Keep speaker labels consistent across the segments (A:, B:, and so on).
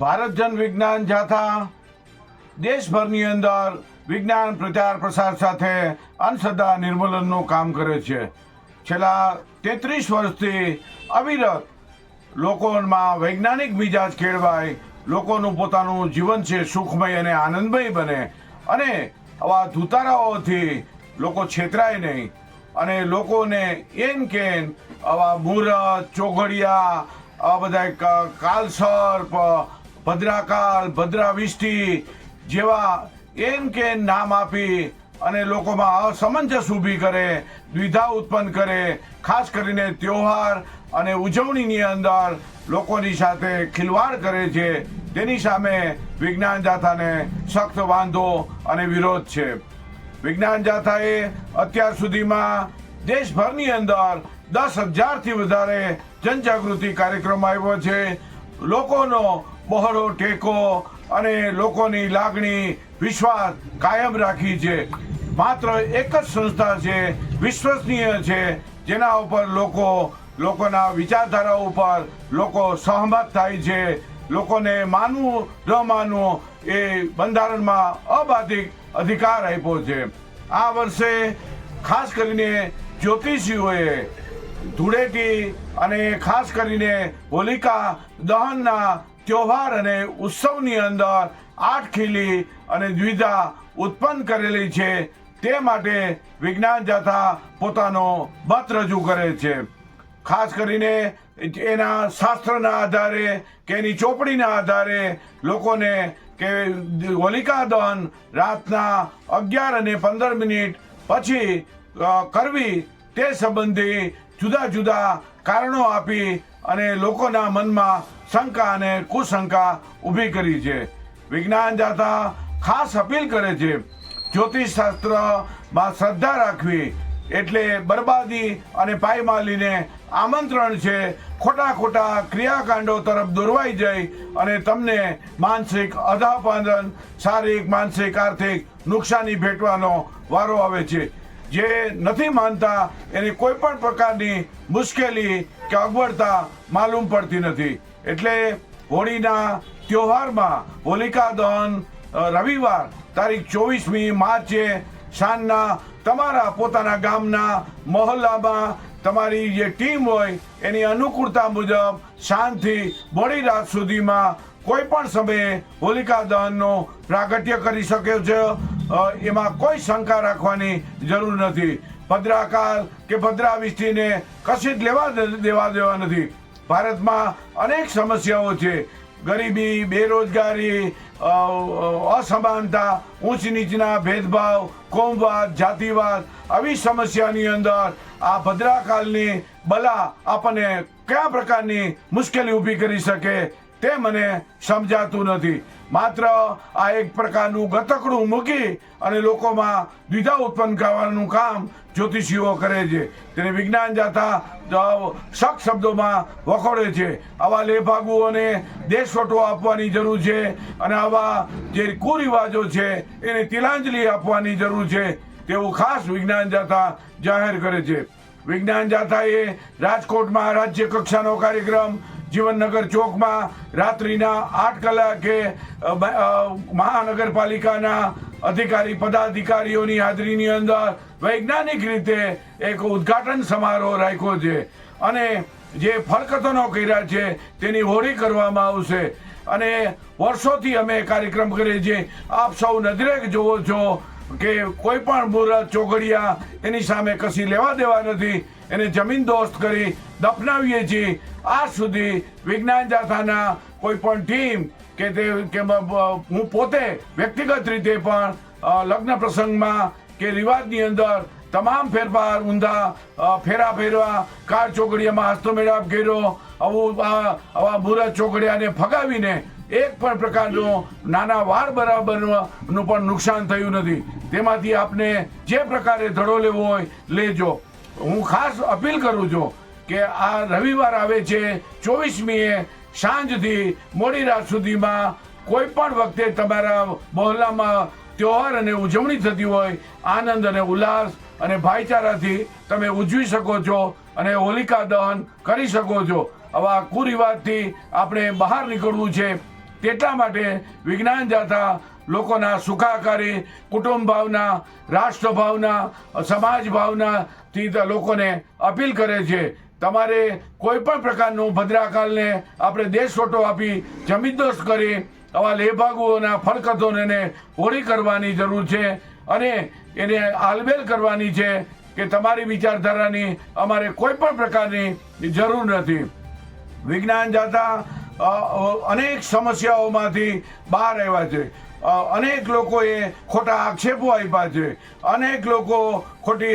A: ભારત જન વિજ્ઞાન જાથા, દેશભરની અંદર વિજ્ઞાન પ્રચાર પ્રસાર સાથે અંધશ્રદ્ધા નિર્મૂલનનું કામ કરે છે. છેલ્લા તેત્રીસ વર્ષથી અવિરત લોકોમાં વૈજ્ઞાનિક મિજાજ કેળવાય, લોકોનું પોતાનું જીવન છે સુખમય અને આનંદમય બને અને આવા ધુતારાઓથી લોકો છેતરાય નહીં અને લોકોને એન કેન આવા મુહૂર્ત ચોઘડિયા આવા બધા કાલસર્પ ભદ્રાકાલ, ભદ્રાવિષ્ટિ જેવા એમ કે નામ આપી અને લોકોમાં અસમંજસ ઊભી કરે, દ્વિધા ઉત્પન્ન કરે, ખાસ કરીને ત્યોહાર અને ઉજવણીની અંદર લોકોની સાથે ખિલવાડ કરે છે. તેની સામે વિજ્ઞાન જાથાને સખ્ત વાંધો અને વિરોધ છે. વિજ્ઞાન જાથાએ અત્યાર સુધીમાં દેશભરની અંદર દસ હજારથી વધારે જનજાગૃતિ કાર્યક્રમ આવ્યો છે. લોકોનો બહોળો ટેકો અને લોકોની લાગણી, વિશ્વાસ કાયમ રાખી છે. માત્ર એક જ સંસ્થા છે, વિશ્વસનીય છે, જેના ઉપર લોકો, લોકોના વિચારધારા ઉપર લોકો સહમત થાય છે. લોકોને માનવું, ન માનવું એ બંધારણમાં અબાધિક અધિકાર આપ્યો છે. આ વર્ષે ખાસ કરીને જ્યોતિષીઓએ ધૂળેટી અને ખાસ કરીને હોલિકા દહનના ત્યોહાર અને ઉત્સવની અંદર આઠ ખીલી અને દ્વિધા ઉત્પન્ન કરેલી છે. તે માટે વિજ્ઞાન જાથા પોતાનો મત રજૂ કરે છે. ખાસ કરીને એના શાસ્ત્રના આધારે કે એની ચોપડીના આધારે લોકોને કે હોલિકા દહન રાતના અગિયાર અને પંદર મિનિટ પછી કરવી તે સંબંધી જુદા જુદા કારણો આપી અને લોકોના મનમાં શંકા અને કુશંકા ઊભી કરી છે. વિજ્ઞાન જાતા ખાસ અપીલ કરે છે. જ્યોતિષ શાસ્ત્રમાં શ્રદ્ધા રાખવી એટલે બરબાદી અને પાયમાલીને આમંત્રણ છે. ખોટા ખોટા ક્રિયાકાંડો તરફ દોરવાઈ જાય અને તમને માનસિક અધાપાદન શારીરિક, માનસિક, આર્થિક નુકસાની ભેટવાનો વારો આવે છે. જે નથી માનતા એની કોઈ પણ પ્રકારની મુશ્કેલી કે અગવડતા માલુમ પડતી નથી. એટલે હોળીના ત્યોહારમાં હોલિકા દહન રવિવાર, તારીખ ચોવીસમી માર્ચે સાંજના તમારા પોતાના ગામના મહોલ્લામાં તમારી જે ટીમ હોય એની અનુકૂળતા મુજબ સાંજથી મોડી રાત સુધીમાં કોઈ પણ સમયે હોલિકા દહનનો પ્રાગટ્ય કરી શકે છે. એમાં કોઈ શંકા રાખવાની જરૂર નથી. ભદ્રાકાલ કે ભદ્રાવિષ્ટિને કશી જ લેવા દેવા દેવા નથી. ભારતમાં અનેક સમસ્યાઓ છે. ગરીબી, બેરોજગારી અસમાનતા ઊંચ નીચના ભેદભાવ, કોમવાદ, જાતિવાદ આવી સમસ્યાની અંદર આ ભદ્રાકાલની બલા આપણને કયા પ્રકારની મુશ્કેલી ઊભી કરી શકે? તે મને સમજાતું નથી. માત્ર આ એક પ્રકારનું ગતકડું મૂકી અને લોકોમાં દ્વિધા ઉત્પન્ન કરવાનું કામ જ્યોતિષીઓ કરે છે. તેને વિજ્ઞાન જાતા અ, શબ્દોમાં વખોડે છે. આવા લેભાગુઓને દેશવટો આપવાની જરૂર છે અને આવા જે કુરિવાજો છે એને તિલાંજલિ આપવાની જરૂર છે તેવું ખાસ વિજ્ઞાન જાતા જાહેર કરે છે. વિજ્ઞાન જાથાએ રાજકોટમાં રાજ્ય કક્ષાનો કાર્યક્રમ જીવનનગર ચોકમાં રાત્રિના આઠ કલાકે મહાનગરપાલિકાના અધિકારી, પદાધિકારીઓની હાજરીની અંદર વૈજ્ઞાનિક રીતે એક ઉદ્ઘાટન સમારોહ રાખ્યો છે. અને જે ફળકથનો કર્યા છે તેની હોળી કરવામાં આવશે. અને વર્ષોથી અમે કાર્યક્રમ કરીએ છીએ. આપ સૌ નજરે જોવો છો કે કોઈ પણ મુહૂર્ત ચોગડિયા એની સામે કશી લેવા દેવા નથી. એને જમીન દોસ્ત કરી દફનાવીએ છીએ. આજ સુધી વિજ્ઞાન જાથાના કોઈ પણ ટીમ કે તે કે હું પોતે વ્યક્તિગત રીતે પણ લગ્ન પ્રસંગમાં કે રિવાજની અંદર તમામ ફેરફાર, ઊંધા ફેરા ફેરવા, કાર ચોકડીયામાં હસ્તમેળાપ કર્યો, આવું આવા મુહૂર્ત ચોકડિયાને ફગાવીને એક પણ પ્રકારનો નાના વાર બરાબરનું પણ નુકસાન થયું નથી. તેમાંથી આપને જે પ્રકારે ધડો લેવો હોય, લેજો. હું ખાસ અપીલ કરું છું કે આ રવિવાર આવે છે, ચોવીસમીએ સાંજથી મોડી રાત સુધીમાં કોઈ પણ વખતે તમારા મહોલ્લામાં ત્યોહાર અને ઉજવણી થતી હોય, આનંદ અને ઉલ્લાસ અને ભાઈચારાથી તમે ઉજવી શકો છો અને હોલિકા દહન કરી શકો છો. આવા કુરિવાજથી આપણે બહાર નીકળવું છે. તેટલા માટે વિજ્ઞાન જાથા લોકોના સુખાકારી, કુટુંબ ભાવના, રાષ્ટ્ર ભાવના, સમાજ ભાવનાથી લોકોને અપીલ કરે છે. તમારે કોઈ પણ પ્રકારનું ભદ્રાકાલને આપણે દેશ છોટો આપી જમીનદોસ્ત કરી આવા લેભાગુઓના ફરકતોને હોળી કરવાની જરૂર છે અને એને આલબેલ કરવાની છે કે તમારી વિચારધારાની અમારે કોઈ પણ પ્રકારની જરૂર નથી. વિજ્ઞાન જાતા અનેક સમસ્યાઓમાંથી બહાર આવ્યા છે. અનેક લોકોએ ખોટા આક્ષેપો આપ્યા છે. અનેક લોકો ખોટી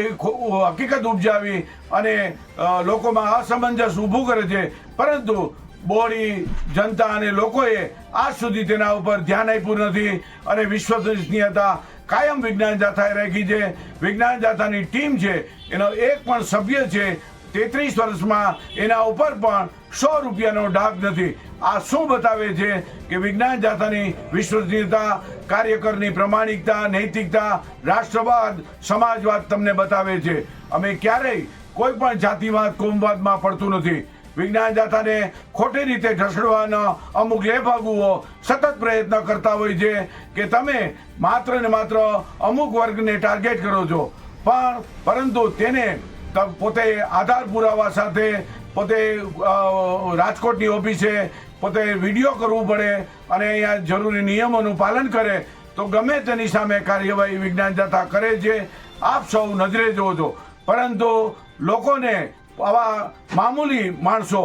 A: હકીકત ઉપજાવી અને લોકોમાં અસમંજસ ઊભું કરે છે. પરંતુ બોડી જનતા અને લોકોએ આજ સુધી તેના ઉપર ધ્યાન આપ્યું નથી અને વિશ્વસનીયતા કાયમ વિજ્ઞાન જાથાએ રાખી છે. વિજ્ઞાન જાથાની ટીમ છે. એનો એક પણ સભ્ય છે. તેત્રીસ વર્ષમાં એના ઉપર પણ સો રૂપિયાનો ડાઘ નથી. આ શું બતાવે છે કે વિજ્ઞાન જાથાની વિશ્વસનીયતા, કાર્યકરની પ્રમાણિકતા, નૈતિકતા, રાષ્ટ્રવાદ, સમાજવાદ તમને બતાવે છે. અમે ક્યારેય કોઈ પણ જાતિવાદ, કોમવાદમાં પડતું નથી. વિજ્ઞાન જાથાને ખોટી રીતે ઢસડવાના અમુક લેભાગુઓ સતત પ્રયત્ન કરતા હોય છે કે તમે માત્ર ને માત્ર અમુક વર્ગને ટાર્ગેટ કરો છો. પણ પરંતુ તેને પોતે આધાર પુરાવા સાથે પોતે રાજકોટની ઓફિસે પોતે વીડિયો કરવું પડે અને અહીંયા જરૂરી નિયમોનું પાલન કરે, તો ગમે તેની સામે કાર્યવાહી વિજ્ઞાન જતા કરે છે. આપ સૌ નજરે જુઓ છો પરંતુ લોકોને આવા મામૂલી માણસો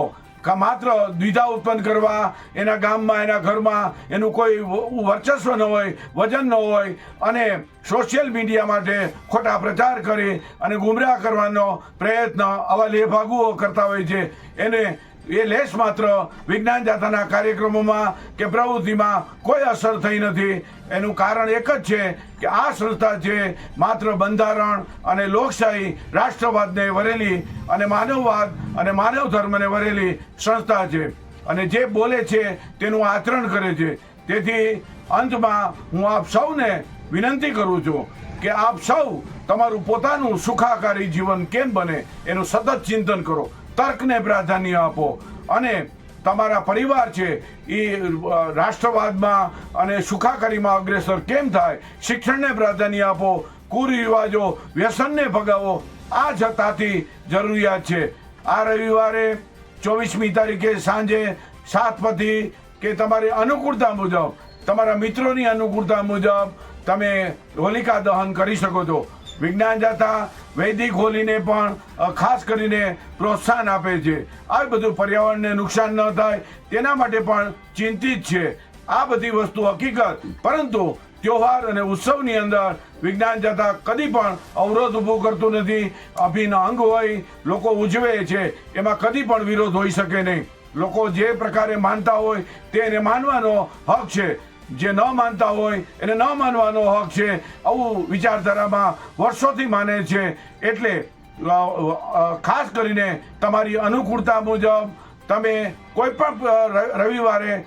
A: માત્ર દ્વિધા ઉત્પન્ન કરવા, એના ગામમાં, એના ઘરમાં, એનું કોઈ વર્ચસ્વ ન હોય, વજન ન હોય, અને સોશિયલ મીડિયા માટે ખોટા પ્રચાર કરી અને ગુમરાહ કરવાનો પ્રયત્ન આવા લેભાગુઓ કરતા હોય છે. એને એ લેશ માત્ર વિજ્ઞાન જાથાના કાર્યક્રમોમાં કે પ્રવૃત્તિમાં કોઈ અસર થઈ નથી. એનું કારણ એક જ છે કે આ સંસ્થા છે માત્ર બંધારણ અને લોકશાહી રાષ્ટ્રવાદને વરેલી અને માનવવાદ અને માનવ ધર્મને વરેલી સંસ્થા છે. અને જે બોલે છે તેનું આચરણ કરે છે. તેથી અંતમાં હું આપ સૌને વિનંતી કરું છું કે આપ સૌ તમારું પોતાનું સુખાકારી જીવન કેમ બને એનું સતત ચિંતન કરો. તર્કને પ્રાધાન્ય આપો. અને તમારા પરિવાર છે એ રાષ્ટ્રવાદમાં અને સુખાકારીમાં અગ્રેસર કેમ થાય? શિક્ષણને પ્રાધાન્ય આપો, કુરિવાજો, વ્યસનને ભગાવો, આ જતાથી જરૂરિયાત છે. આ રવિવારે ચોવીસમી તારીખે સાંજે સાત પછી કે તમારી અનુકૂળતા મુજબ, તમારા મિત્રોની અનુકૂળતા મુજબ તમે હોલિકા દહન કરી શકો છો. વિજ્ઞાન જાથા વૈદિક હોલીને પણ ખાસ કરીને પ્રોત્સાહન આપે છે. આ બધું પર્યાવરણને નુકસાન ન થાય, તેના માટે પણ ચિંતિત છે. આ બધી વસ્તુ હકીકત. પરંતુ ત્યોહાર અને ઉત્સવની અંદર વિજ્ઞાન જતા કદી પણ અવરોધ ઊભો કરતું નથી. અભિન્ન અંગ હોય, લોકો ઉજવે છે, એમાં કદી પણ વિરોધ હોઈ શકે નહીં. લોકો જે પ્રકારે માનતા હોય તે એને માનવાનો હક છે. જે ન માનતા હોય, એને ન માનવાનો હક છે. આવું વિચારધારામાં વર્ષોથી માને છે. એટલે ખાસ કરીને તમારી અનુકૂળતા મુજબ તમે કોઈ પણ રવિવારે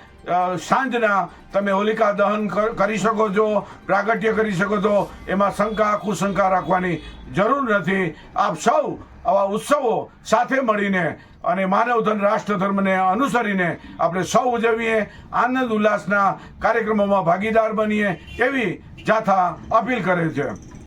A: સાંજના તમે હોલિકા દહન કરી શકો છો, પ્રાગટ્ય કરી શકો છો. એમાં શંકા, કુશંકા રાખવાની જરૂર નથી. આપ સૌ આવા ઉત્સવો સાથે મળીને અને માનવધન રાષ્ટ્ર ધર્મને અનુસરીને આપણે સૌ ઉજવીએ, આનંદ ઉલ્લાસના કાર્યક્રમોમાં ભાગીદાર બનીએ એવી જાથા અપીલ કરે છે.